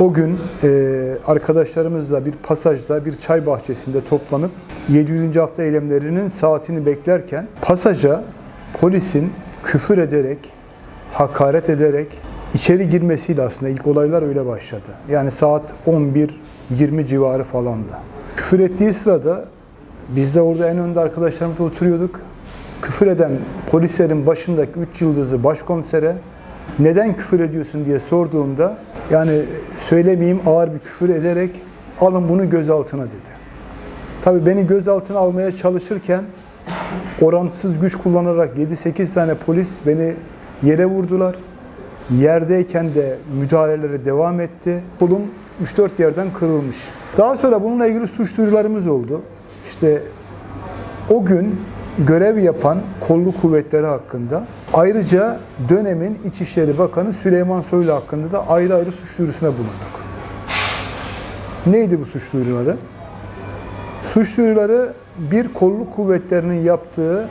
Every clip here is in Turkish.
O gün e, arkadaşlarımızla bir pasajda, bir çay bahçesinde toplanıp 700. hafta eylemlerinin saatini beklerken pasaja polisin küfür ederek, hakaret ederek içeri girmesiyle aslında ilk olaylar öyle başladı. Yani saat 11-20 civarı falandı. Küfür ettiği sırada biz de orada en önde arkadaşlarımızla oturuyorduk. Küfür eden polislerin başındaki 3 yıldızı başkomisere neden küfür ediyorsun diye sorduğumda yani söylemeyeyim ağır bir küfür ederek alın bunu gözaltına dedi. Tabii beni gözaltına almaya çalışırken orantısız güç kullanarak 7-8 tane polis beni yere vurdular. Yerdeyken de müdahalelere devam etti. Kolum 3-4 yerden kırılmış. Daha sonra bununla ilgili suç duyurularımız oldu. İşte o gün görev yapan kolluk kuvvetleri hakkında ayrıca dönemin İçişleri Bakanı Süleyman Soylu hakkında da ayrı ayrı suç duyurusuna bulunduk. Neydi bu suç duyuruları? Suç duyuruları bir kolluk kuvvetlerinin yaptığı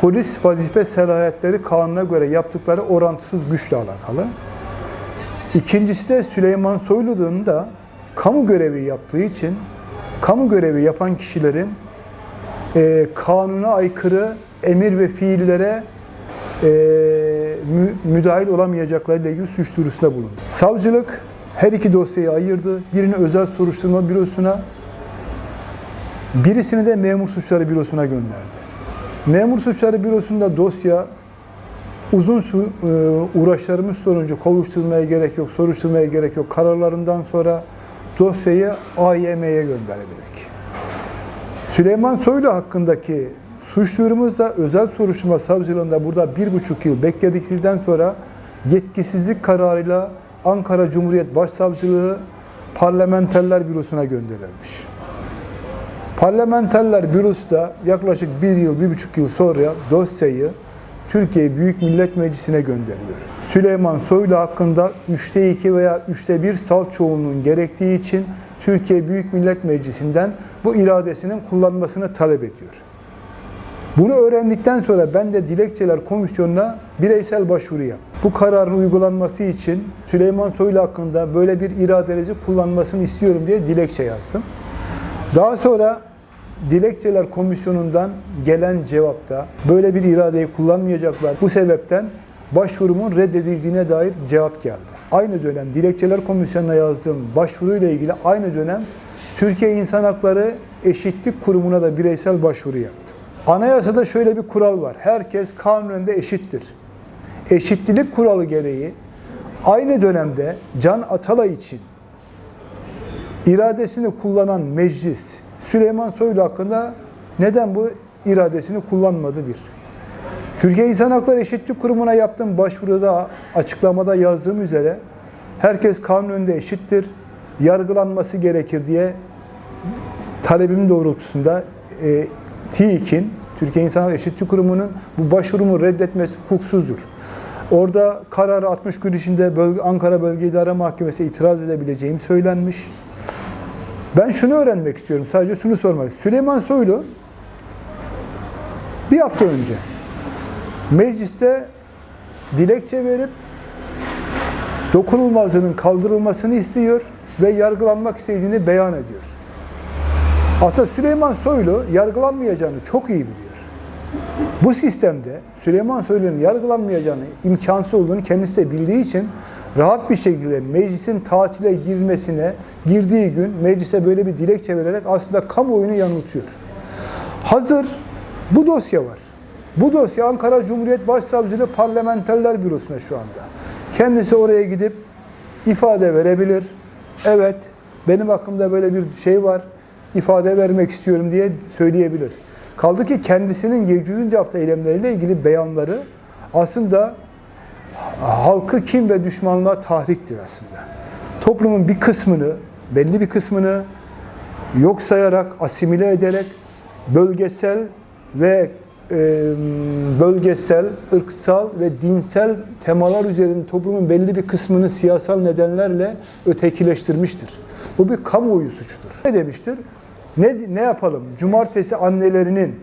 polis vazife selahiyetleri kanuna göre yaptıkları orantısız güçle alakalı. İkincisi de Süleyman Soylu'nun da kamu görevi yaptığı için kamu görevi yapan kişilerin e, kanuna aykırı emir ve fiillere mü, müdahil olamayacaklarıyla ilgili suç duyurusunda bulundu. Savcılık her iki dosyayı ayırdı. Birini özel soruşturma bürosuna, birisini de memur suçları bürosuna gönderdi. Memur suçları bürosunda dosya uzun su, e, uğraşlarımız sonucu kovuşturmaya gerek yok, soruşturmaya gerek yok. Kararlarından sonra dosyayı AYM'ye gönderebildik. Süleyman Soylu hakkındaki suç duyurumuzda özel soruşturma savcılığında burada bir buçuk yıl bekledikten sonra yetkisizlik kararıyla Ankara Cumhuriyet Başsavcılığı Parlamenterler Bürosu'na gönderilmiş. Parlamenterler Bürosu da yaklaşık bir yıl, bir buçuk yıl sonra dosyayı Türkiye Büyük Millet Meclisi'ne gönderiyor. Süleyman Soylu hakkında 3'te 2 veya 3'te 1 salt çoğunluğun gerektiği için Türkiye Büyük Millet Meclisi'nden bu iradesinin kullanmasını talep ediyor. Bunu öğrendikten sonra ben de Dilekçeler Komisyonu'na bireysel başvuru yaptım. Bu kararın uygulanması için Süleyman Soylu hakkında böyle bir iradenizi kullanmasını istiyorum diye dilekçe yazdım. Daha sonra Dilekçeler Komisyonu'ndan gelen cevapta böyle bir iradeyi kullanmayacaklar. Bu sebepten başvurumun reddedildiğine dair cevap geldi. Aynı dönem Dilekçeler Komisyonu'na yazdığım başvuruyla ilgili aynı dönem Türkiye İnsan Hakları Eşitlik Kurumu'na da bireysel başvuru yaptım. Anayasada şöyle bir kural var. Herkes kanun eşittir. Eşitlilik kuralı gereği aynı dönemde Can Atalay için iradesini kullanan meclis Süleyman Soylu hakkında neden bu iradesini kullanmadı bir. Türkiye İnsan Hakları Eşitlik Kurumu'na yaptığım başvuruda açıklamada yazdığım üzere herkes kanun eşittir, yargılanması gerekir diye talebim doğrultusunda e, TİİK'in, Türkiye İnsan Eşitlik Kurumu'nun bu başvurumu reddetmesi hukuksuzdur. Orada kararı 60 gün içinde bölge, Ankara Bölge İdare Mahkemesi itiraz edebileceğim söylenmiş. Ben şunu öğrenmek istiyorum, sadece şunu sormak istiyorum. Süleyman Soylu bir hafta önce mecliste dilekçe verip dokunulmazlığının kaldırılmasını istiyor ve yargılanmak istediğini beyan ediyor. Aslında Süleyman Soylu yargılanmayacağını çok iyi biliyor. Bu sistemde Süleyman Soylu'nun yargılanmayacağını imkansız olduğunu kendisi de bildiği için rahat bir şekilde meclisin tatile girmesine girdiği gün meclise böyle bir dilekçe vererek aslında kamuoyunu yanıltıyor. Hazır bu dosya var. Bu dosya Ankara Cumhuriyet Başsavcılığı Parlamenterler Bürosu'na şu anda. Kendisi oraya gidip ifade verebilir. Evet, benim hakkımda böyle bir şey var. ifade vermek istiyorum diye söyleyebilir. Kaldı ki kendisinin 700. hafta eylemleriyle ilgili beyanları aslında halkı kim ve düşmanlığa tahriktir aslında. Toplumun bir kısmını, belli bir kısmını yok sayarak, asimile ederek bölgesel ve e, bölgesel, ırksal ve dinsel temalar üzerinde toplumun belli bir kısmını siyasal nedenlerle ötekileştirmiştir. Bu bir kamuoyu suçudur. Ne demiştir? Ne, ne yapalım? Cumartesi annelerinin,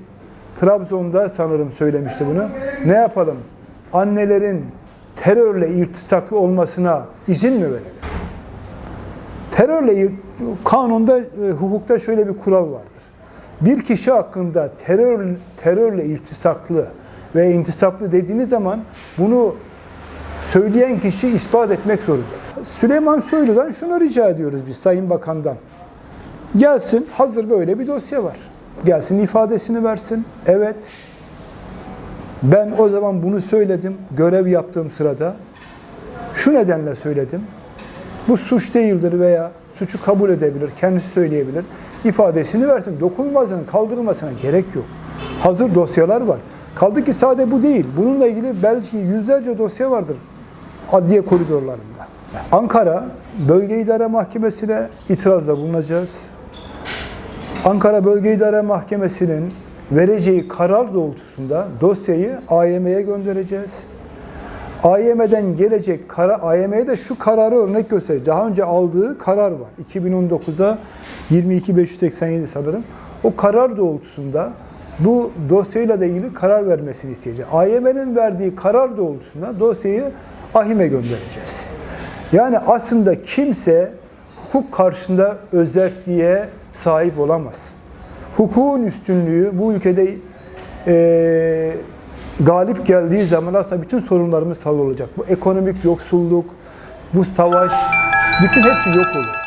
Trabzon'da sanırım söylemişti bunu. Ne yapalım? Annelerin terörle irtisaklı olmasına izin mi verelim? Terörle kanunda, e, hukukta şöyle bir kural vardır. Bir kişi hakkında terör terörle iltisaklı ve intisaplı dediğiniz zaman bunu söyleyen kişi ispat etmek zorundadır. Süleyman Soylu'dan şunu rica ediyoruz biz Sayın Bakan'dan. Gelsin, hazır böyle bir dosya var. Gelsin ifadesini versin. Evet, ben o zaman bunu söyledim, görev yaptığım sırada. Şu nedenle söyledim. Bu suç değildir veya suçu kabul edebilir, kendisi söyleyebilir. İfadesini versin. Dokunulmazlığının kaldırılmasına gerek yok. Hazır dosyalar var. Kaldı ki sade bu değil. Bununla ilgili belki yüzlerce dosya vardır adliye koridorlarında. Ankara Bölge İdare Mahkemesi'ne itirazda bulunacağız. Ankara Bölge İdare Mahkemesi'nin vereceği karar doğrultusunda dosyayı AYM'ye göndereceğiz. AYM'den gelecek karar, AYM'ye de şu kararı örnek göstereceğiz. Daha önce aldığı karar var. 2019'a 22587 sanırım. O karar doğrultusunda bu dosyayla da ilgili karar vermesini isteyeceğiz. AYM'nin verdiği karar doğrultusunda dosyayı AHİM'e göndereceğiz. Yani aslında kimse hukuk karşısında özelliğe sahip olamaz. Hukukun üstünlüğü bu ülkede eee galip geldiği zaman aslında bütün sorunlarımız hallolacak. Bu ekonomik yoksulluk, bu savaş, bütün hepsi yok olur.